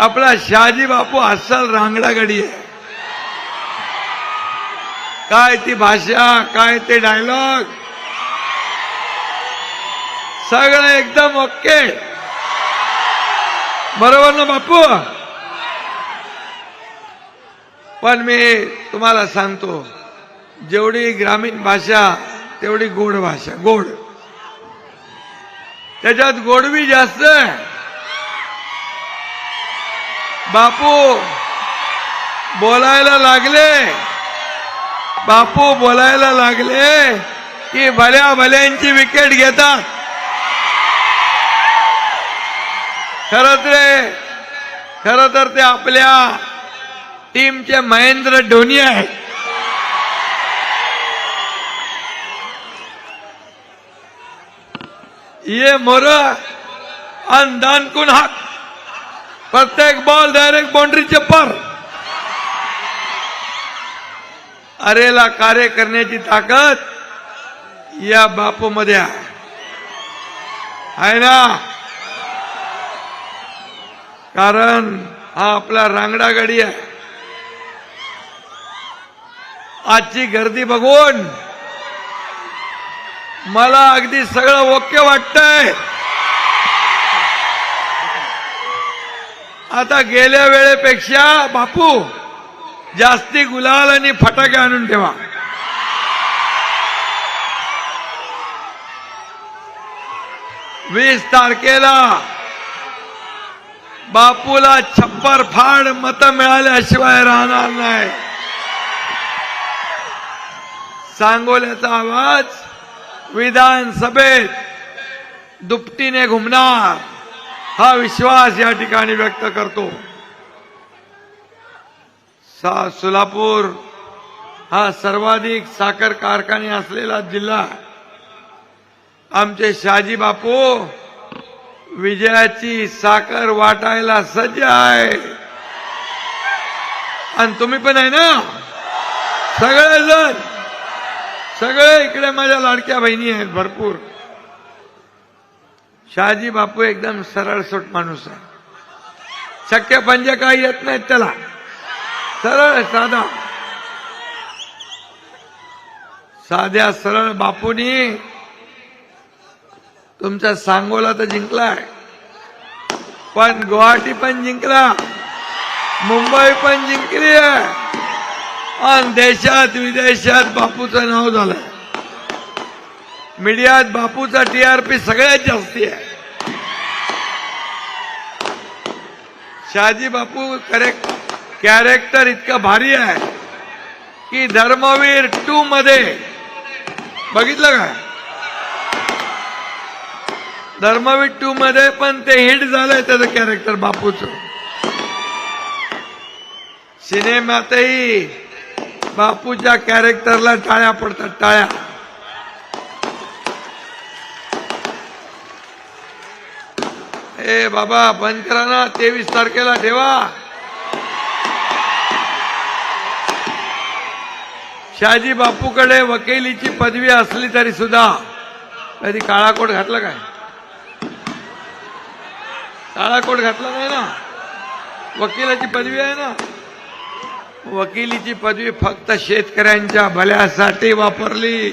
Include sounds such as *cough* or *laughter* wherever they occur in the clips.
आपला शहाजी बापू अस्सल रांगडागडी आहे. काय ती भाषा काय ते डायलॉग सगळं एकदम ओके बरोबर ना बापू? पण मी तुम्हाला सांगतो जेवढी ग्रामीण भाषा तेवढी गोड भाषा गोड. त्याच्यात गोडवी जास्त आहे. बापू बोलायला लागले. बापू बोलायला लागले की भल्या भल्यांची विकेट घेतात. खरंच रे खर तर ते आपल्या टीमचे महेंद्र धोनी आहेत. ये मोर अंदान कुण हाक. प्रत्येक बॉल डायरेक्ट बाउंड्रीचे पर. अरेला कार्य करण्याची ताकद या बापू मध्ये आहे ना? कारण हा आपला रांगडा गडी आहे. आजची गर्दी बघून मला अगदी सगळं ओके वाटतंय. आता गेल्या वेळेपेक्षा बापू जास्ती गुलाल आणि फटाके आणून ठेवा. वीस तारखेला बापूला छप्पर फाड मत मिळाल्याशिवाय राहणार नाही. सांगोल्याचा आवाज विधानसभेत दुपटीने घुमणार. हा विश्वास या ठिकाणी व्यक्त करतो. सा सोलापूर हा सर्वाधिक साखर कारखाने असलेला जिल्हा. आमचे शहाजी बापू विजयाची साखर वाटायला सज्ज आहे. आणि तुम्ही पण आहे ना? सगळेजण सगळे इकडे माझ्या लाडक्या बहिणी आहेत भरपूर. शहाजी बापू एकदम सरळ सूट माणूस आहे. शक्य पंजे काही येत नाहीत त्याला. सरळ साधा. साध्या सरळ बापूनी तुमचा सांगोला तर जिंकलाय. पण गुवाहाटी पण जिंकला. मुंबई पण जिंकली आहे. आणि देशात विदेशात बापूचं नाव झालं मीडियात बापूचा टीआरपी सगळ्यात जास्ती आहे. शहाजी बापू करेक्ट कॅरेक्टर इतकं भारी आहे की धर्मवीर टू मध्ये बघितलं का? धर्मवीर टू मध्ये पण ते हिट झालंय त्याचं कॅरेक्टर बापूचं. सिनेमातही बापूच्या कॅरेक्टरला टाळ्या पडतात टाळ्या. ए बाबा बंद करा ना. तेवीस तारखेला ठेवा. शहाजी बापूकडे वकिलीची पदवी असली तरी सुद्धा. कधी काळा कोट घातला काय? काळा कोट घातला नाही ना. वकिलाची पदवी आहे ना. वकिलीची पदवी फक्त शेतकऱ्यांच्या भल्यासाठी वापरली.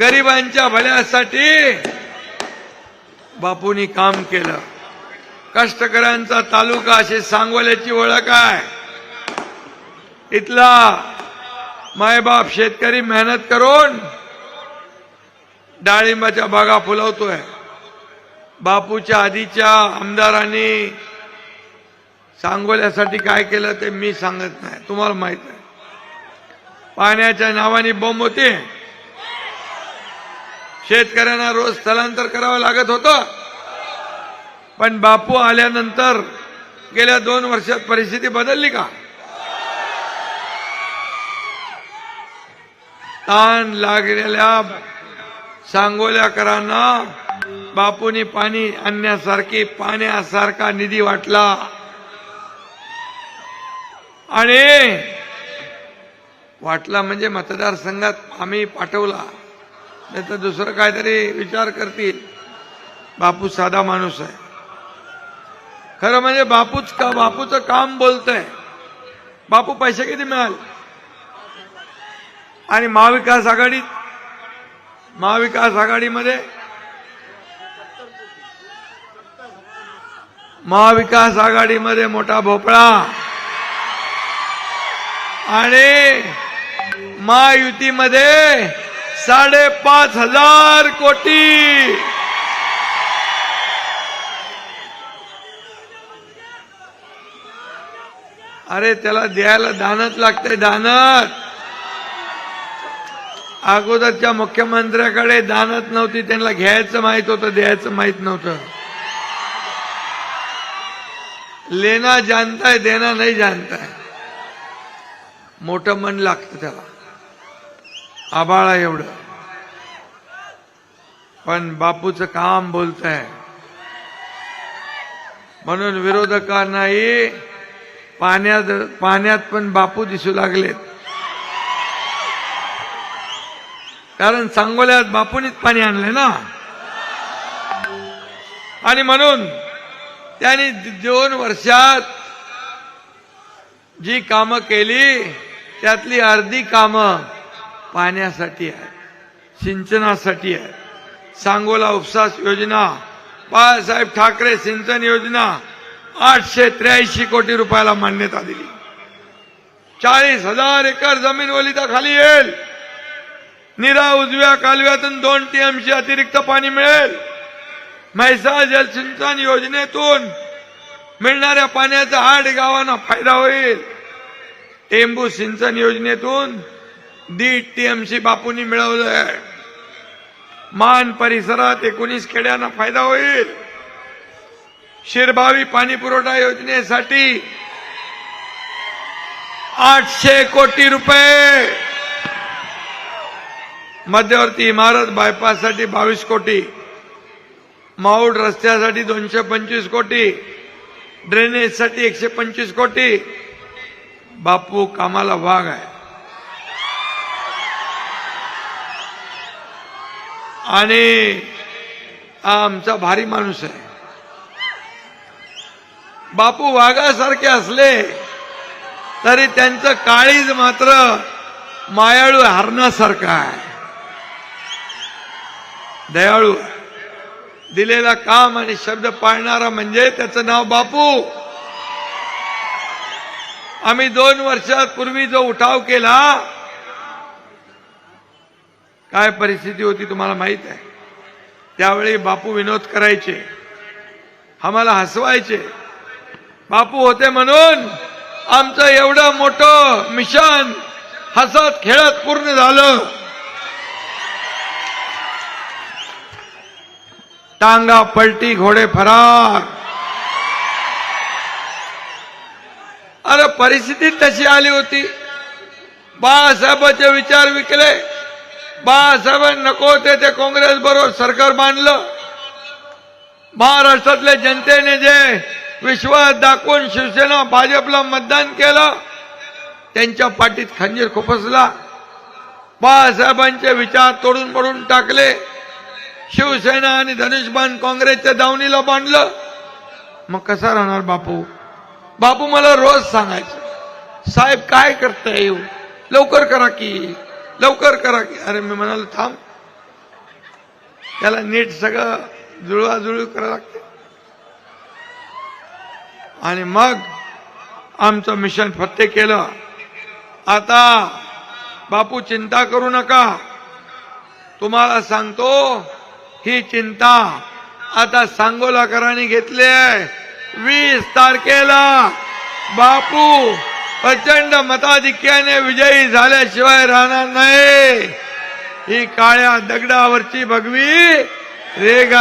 गरिबांच्या भल्यासाठी बापूंनी काम केलं. कष्टकऱ्यांचा तालुका अशी सांगोल्याची ओळख आहे. इथला मायबाप शेतकरी मेहनत करून डाळिंबाच्या बागा फुलवतोय. बापूच्या आधीच्या आमदारांनी सांगोल्यासाठी काय केलं ते मी सांगत नाही. तुम्हाला माहीत आहे. पाण्याच्या नावाने बॉम्ब होते. शेतकऱ्यांना रोज स्थलांतर करावं लागत होतं. पण बापू आल्यानंतर गेल्या दोन वर्षात परिस्थिती बदलली का? ताण लागलेल्या सांगोल्याकरांना बापूनी पाणी आणण्यासारखी पाण्यासारखा निधी वाटला. आणि वाटला म्हणजे मतदारसंघात आम्ही पाठवला. नाही तर दुसरं काहीतरी विचार करतील. बापू साधा माणूस आहे. खरं म्हणजे बापूच का बापूचं काम बोलतंय. बापू पैसे किती मिळाले? आणि महाविकास आघाडीत महाविकास आघाडीमध्ये महाविकास आघाडीमध्ये मोठा भोपळा. आणि महायुतीमध्ये साडेपाच हजार कोटी. अरे त्याला द्यायला दानच लागतंय दानत अगोदरच्या मुख्यमंत्र्याकडे दानत नव्हती त्यांना घ्यायचं माहीत होतं द्यायचं माहीत नव्हतं. लेना जानताय देना नाही जानताय. मोठं मन लागतं त्याला. आबाळा एवढं. पण बापूचं काम बोलतंय. म्हणून विरोधकांनाही पाण्यात पाण्यात पण बापू दिसू लागलेत. कारण सांगोल्यात बापूनीच पाणी आणलंय ना. आणि म्हणून त्यांनी दोन वर्षात जी कामं केली त्यातली अर्धी कामं पाण्यासाठी आहे सिंचनासाठी आहे. सांगोला उपसास योजना बाळासाहेब ठाकरे सिंचन योजना आठशे त्र्याऐंशी कोटी रुपयाला मान्यता दिली. चाळीस हजार एकर जमीन ओलिताखाली येईल. निरा उजव्या कालव्यातून दोन टीएमसी अतिरिक्त पाणी मिळेल. म्हैसाळ जलसिंचन योजनेतून मिळणाऱ्या पाण्याचा आठ गावांना फायदा होईल. टेंबू सिंचन योजनेतून दीड टीएमसी बापूंनी मिळवलंय. मान परिसरात एकोणीस खेड्यांना फायदा होईल. शिरभावी पाणी पुरवठा योजनेसाठी आठशे कोटी रुपये. मध्यवर्ती इमारत बायपाससाठी बावीस कोटी. माऊड रस्त्यासाठी दोनशे पंचवीस कोटी. ड्रेनेजसाठी एकशे पंचवीस कोटी. बापू कामाला वाघ आहे. आणि हा आमचा भारी माणूस आहे. बापू वाघासारखे असले तरी त्यांचं काळीज मात्र मायाळू हरणासारखं आहे. दयाळू दिलेला काम आणि शब्द पाळणारा म्हणजे त्याचं नाव बापू. आम्ही दोन वर्षापूर्वी जो उठाव केला काय परिस्थिती होती तुम्हाला माहीत आहे? त्यावेळी बापू विनोद करायचे. आम्हाला हसवायचे. बापू होते म्हणून आमचं एवढं मोठं मिशन हसत खेळत पूर्ण झालं. टांगा पलटी घोडे फरार. अरे परिस्थिती तशी आली होती. बाळासाहेबांचे विचार विकले. बाळासाहेबां नको होते ते काँग्रेस बरोबर सरकार बांधलं. महाराष्ट्रातल्या जनतेने जे विश्वास दाखवून शिवसेना भाजपला मतदान केलं त्यांच्या पाठीत खंजीर खुपसला. बाळासाहेबांचे विचार तोडून पडून टाकले. शिवसेना आणि धनुष्यबाण काँग्रेसच्या दावणीला बांधलं. मग कसा राहणार बापू? बापू मला रोज सांगायचं साहेब काय करताय? येऊ लवकर करा की. लवकर करा की अरे मी म्हणालो थांब. त्याला नीट सगळं जुळवाजुळू करावं लागते. आणि मग आमचं मिशन फत्ते केलं. आता बापू चिंता करू नका. तुम्हाला सांगतो ही चिंता आता सांगोलाकरांनी घेतली आहे. वीस तारखेला बापू प्रचंड मताधिक्याने विजयी झाल्याशिवाय राहणार नाही. ही काळ्या दगडावरची भगवी रेग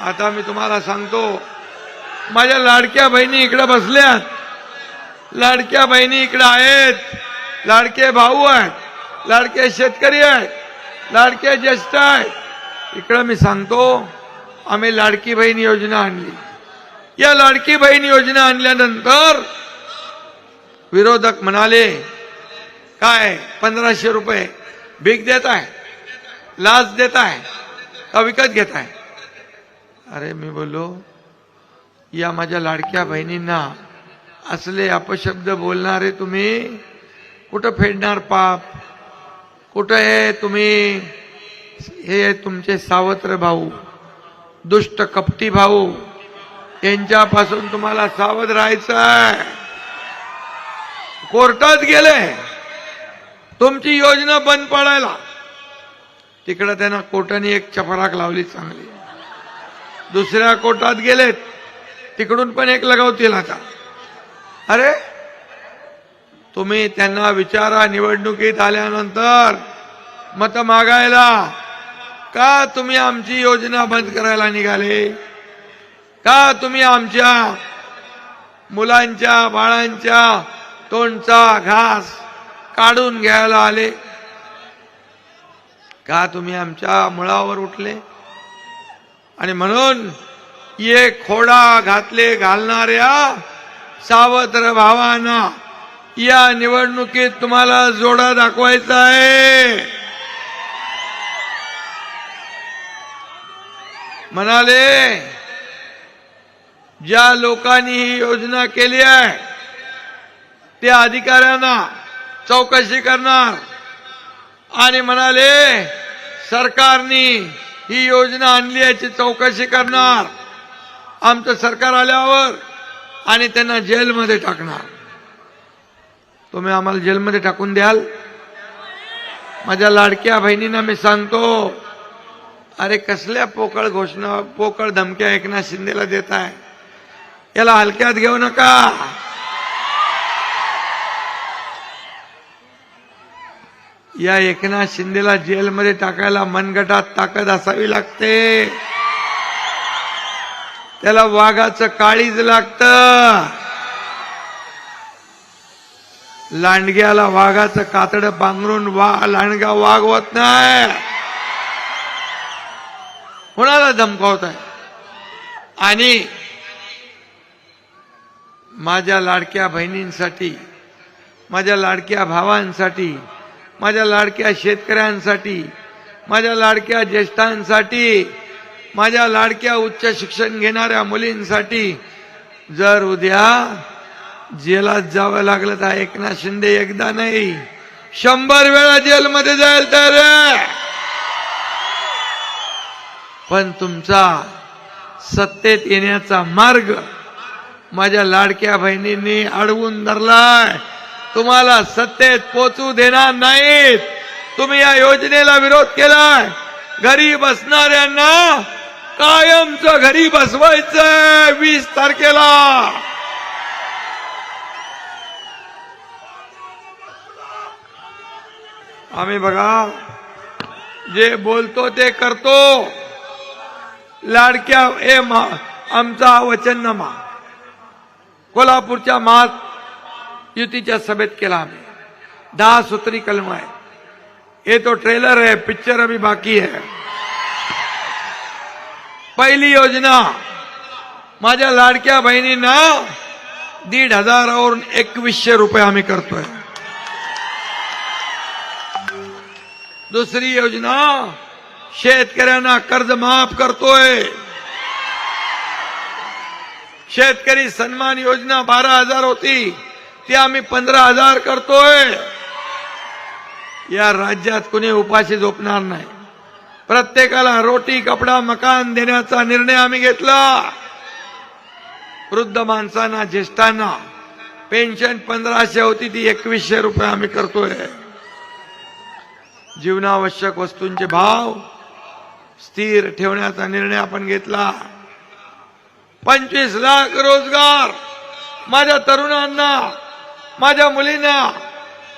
आता मी तुम्हाला सांगतो, माझ्या लाडक्या बहिणी इकडे बसल्यात. लाडक्या बहिणी इकडे लाडके भाऊ आहेत. लाडके शेतकरी आहेत. लाडके ज्येष्ठ आहेत. इकडं मी सांगतो, आम्ही लाडकी बहीण योजना आणली. या लाडकी बहीण योजना आणल्यानंतर विरोधक म्हणाले काय पंधराशे रुपये भीक देत आहे लाच देत आहे का विकत घेताय अरे मी बोललो या माझ्या लाडक्या बहिणींना असले अपशब्द बोलणारे तुम्ही कुठं फेडणार पाप? कुठं आहे तुम्ही हे तुमचे सावत्र भाऊ दुष्ट कपटी भाऊ यांच्यापासून तुम्हाला सावध राहायचं आहे कोर्टात गेले. तुमची योजना बंद पडायला. तिकडं त्यांना कोर्टाने एक चपराक लावली चांगली. दुसऱ्या कोर्टात गेलेत. तिकडून पण एक लगावतील आता. अरे तुम्ही त्यांना विचारा निवडणुकीत आल्यानंतर मत मागायला. का तुम्ही आमची योजना बंद करायला निघाले? का तुम्ही आमच्या मुलांच्या बाळांच्या तोंडचा घास काढून घ्यायला आले? का तुम्ही आमच्या मुळावर उठले? आणि म्हणून ये खोडा घातले घालणाऱ्या सावत्र भावांना या निवडणुकीत तुम्हाला जोडा दाखवायचा आहे. म्हणाले ज्या लोकांनी ही योजना केली आहे त्या अधिकाऱ्यांना चौकशी करणार. आणि म्हणाले सरकारने ही योजना आणली याची चौकशी करणार. आमचं सरकार आल्यावर आणि त्यांना जेलमध्ये टाकणार. तुम्ही आम्हाला जेलमध्ये टाकून द्याल? माझ्या लाडक्या बहिणींना मी सांगतो अरे कसल्या पोकळ घोषणा पोकळ धमक्या एकनाथ शिंदेला देत आहे याला हलक्यात घेऊ नका. या एकनाथ शिंदेला जेलमध्ये टाकायला मनगटात ताकद असावी लागते. त्याला वाघाचं काळीज लागत. लांडग्याला वाघाचं कातड पांघरून वा लांडगा वागवत नाही. कोणाला धमकावत आहे आणि माझ्या लाडक्या बहिणींसाठी माझ्या लाडक्या भावांसाठी माझ्या लाडक्या शेतकऱ्यांसाठी माझ्या लाडक्या ज्येष्ठांसाठी माझ्या लाडक्या उच्च शिक्षण घेणाऱ्या मुलींसाठी जर उद्या जेलात जावं लागलं तर एकनाथ शिंदे एकदा नाही शंभर वेळा जेलमध्ये जाईल तर पण तुमचा सत्तेत येण्याचा मार्ग माझ्या लाडक्या बहिणींनी अडवून धरलाय. तुम्हाला सत्तेत पोचू देणार नाहीत. तुम्ही या योजनेला विरोध केलाय. घरी बसणाऱ्यांना कायमच घरी बसवायचंय वीस तारखेला. आम्ही बघा जे बोलतो ते करतो. लाडक्या ए मा आमचा वचननामा कोल्हापूरच्या महात युतीच्या सभेत केला आम्ही. दहा सूत्री कलम आहे ये तो ट्रेलर है पिक्चर अभी बाकी है पहिली योजना, माझ्या लाडक्या बहिणींना दीड हजारावरून एकवीसशे रुपये आम्ही करतोय. दुसरी योजना, शेतकऱ्यांना कर्ज माफ़ करतोय. शेतकरी सन्मान योजना बारा हजार होती. ती आम्ही पंधरा हजार करतोय. या राज्यात कुणी उपाशी झोपणार नाही. प्रत्येकाला रोटी कपडा मकान देण्याचा निर्णय आम्ही घेतला. वृद्ध माणसांना ज्येष्ठांना पेन्शन पंधराशे होती ती एकवीसशे रुपये आम्ही करतोय. जीवनावश्यक वस्तूंचे भाव स्थिर ठेवण्याचा निर्णय आपण घेतला. पंचवीस लाख रोजगार. माझ्या तरुणांना माझ्या मुलींना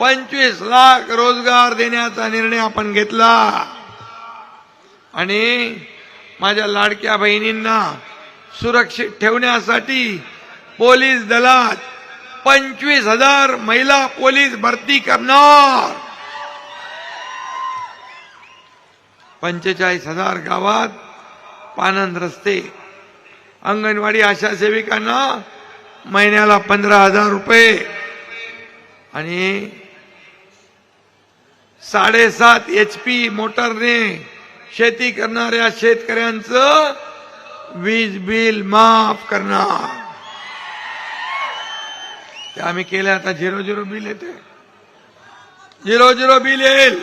पंचवीस लाख रोजगार देण्याचा निर्णय आपण घेतला. आणि माझ्या लाडक्या बहिणींना सुरक्षित ठेवण्यासाठी पोलीस दलात पंचवीस हजार महिला पोलीस भरती करणार. पंचेचाळीस हजार गावात पानंद रस्ते अंगणवाडी आशा सेविकांना महिन्याला पंधरा हजार रुपये. आणि साडेसात एच पी मोटरने शेती करणाऱ्या शेतकऱ्यांचं वीज बिल माफ करणार. ते आम्ही केले आता झिरो झिरो बिल येते झिरो झिरो बिल येईल.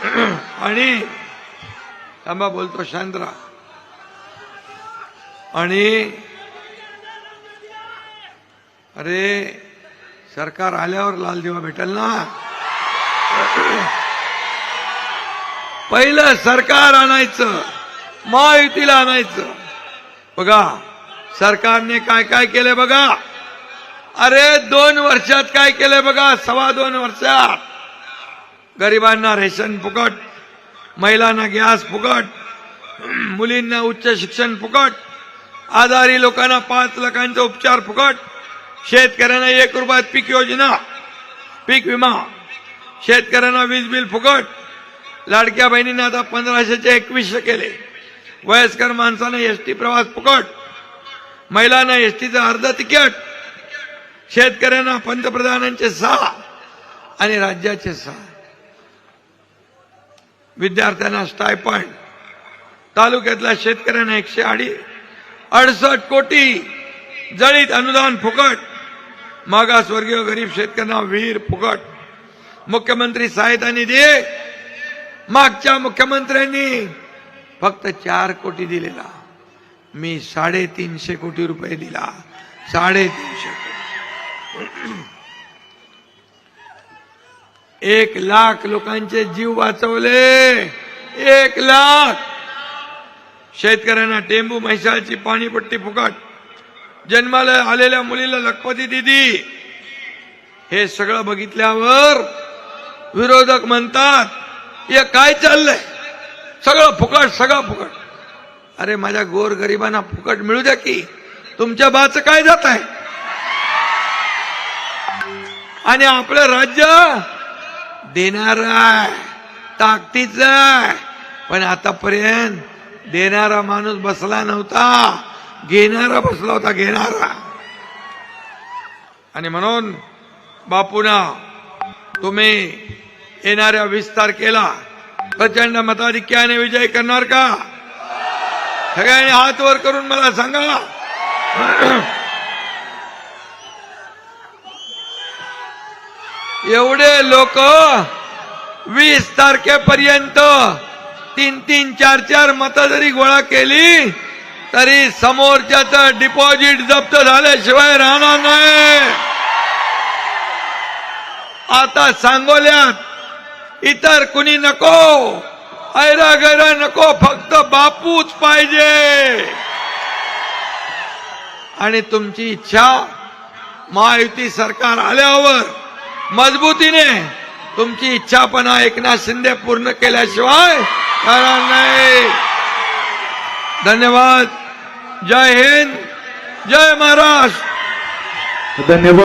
*clears throat* आणि थांबा बोलतो शांतरा आणि अरे सरकार आल्यावर लाल दिवा भेटेल ना? *clears throat* पहिलं सरकार आणायचं महायुतीला आणायचं. बघा सरकारने काय काय केलंय बघा. अरे दोन वर्षात काय केलंय बघा सव्वा दोन वर्षात. गरिबांना रेशन फुकट महिलांना गॅस फुकट *clears throat* मुलींना उच्च शिक्षण फुकट आजारी लोकांना पाच लाखांचा उपचार फुकट शेतकऱ्यांना एक रुपयात पीक योजना पीक विमा शेतकऱ्यांना वीज बिल फुकट. लाडक्या बहिणींना आता पंधराशेचे एकवीसशे केले. वयस्कर माणसांना एस टी प्रवास फुकट. महिलांना एस टीचं अर्ध तिकीट. शेतकऱ्यांना पंतप्रधानांचे सहा आणि राज्याचे सहा. विद्यार्थ्यांना स्टायपंड तालुक्यातल्या शेतकऱ्यांना एकशे अडी अडसष्ट कोटी जळीत अनुदान फुकट. मागासवर्गीय गरीब शेतकऱ्यांना विहीर फुकट. मुख्यमंत्री सहायता निधी. मागच्या मुख्यमंत्र्यांनी फक्त चार कोटी दिलेला. मी साडेतीनशे कोटी रुपये दिला. साडेतीनशे कोटी. एक लाख लोकांचे जीव वाचवले. एक लाख. शेतकऱ्यांना टेंबू म्हैसाळची पाणीपट्टी फुकट. जन्माला आलेल्या मुलीला लखपती दिदी. हे सगळं बघितल्यावर विरोधक म्हणतात हे काय चाललंय? सगळं फुकट सगळं फुकट. अरे माझ्या गोर गरिबांना फुकट मिळू द्या की. तुमच्या बाच काय जात आहे? आणि आपलं राज्य देणार ताकदीच पण आतापर्यंत देणारा माणूस बसला नव्हता. घेणारा बसला होता घेणारा. आणि म्हणून बापूना तुम्ही येणाऱ्या वीस तारखेला प्रचंड मताधिक्याने विजय करणार का? सगळ्यांनी हात वर करून मला सांगा. एवढे लोक वीस तारखेपर्यंत तीन तीन चार चार मतं जरी गोळा केली तरी समोरच्याच डिपॉझिट जप्त झाल्याशिवाय राहणार नाही. आता सांगोल्यात इतर कुणी नको ऐरा गैरा नको फक्त बापूच पाहिजे. आणि तुमची इच्छा महायुती सरकार आल्यावर मजबूतीने तुमची इच्छापणा एकनाथ शिंदे पूर्ण केल्याशिवाय करणार नाही. धन्यवाद. जय हिंद. जय महाराष्ट्र. धन्यवाद.